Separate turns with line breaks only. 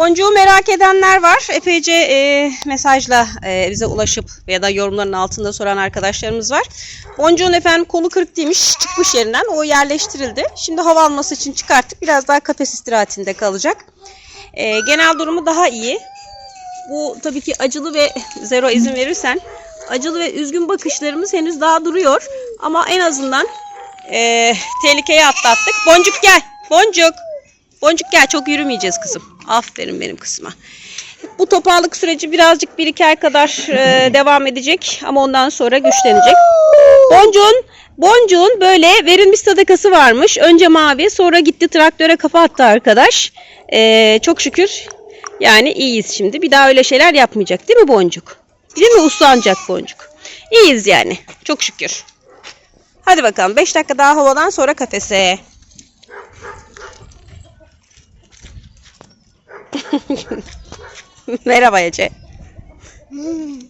Boncuğu merak edenler var. Epeyce e, mesajla e, bize ulaşıp ya da yorumların altında soran arkadaşlarımız var. Boncuğun efendim kolu kırık değilmiş. Çıkmış yerinden. O yerleştirildi. Şimdi hava alması için çıkarttık. Biraz daha kafes istirahatinde kalacak. E, genel durumu daha iyi. Bu tabii ki acılı ve zero izin verirsen acılı ve üzgün bakışlarımız henüz daha duruyor. Ama en azından e, tehlikeyi atlattık. Boncuk gel. Boncuk. Boncuk gel çok yürümeyeceğiz kızım. Aferin benim kızıma. Bu topağlık süreci birazcık bir iki ay kadar e, devam edecek ama ondan sonra güçlenecek. Boncuğun, Boncuğun böyle verilmiş sadakası varmış. Önce mavi sonra gitti traktöre kafa attı arkadaş. E, çok şükür yani iyiyiz şimdi. Bir daha öyle şeyler yapmayacak değil mi Boncuk? Değil mi uslanacak Boncuk? İyiyiz yani çok şükür. Hadi bakalım 5 dakika daha havadan sonra kafese. Merhaba Ece.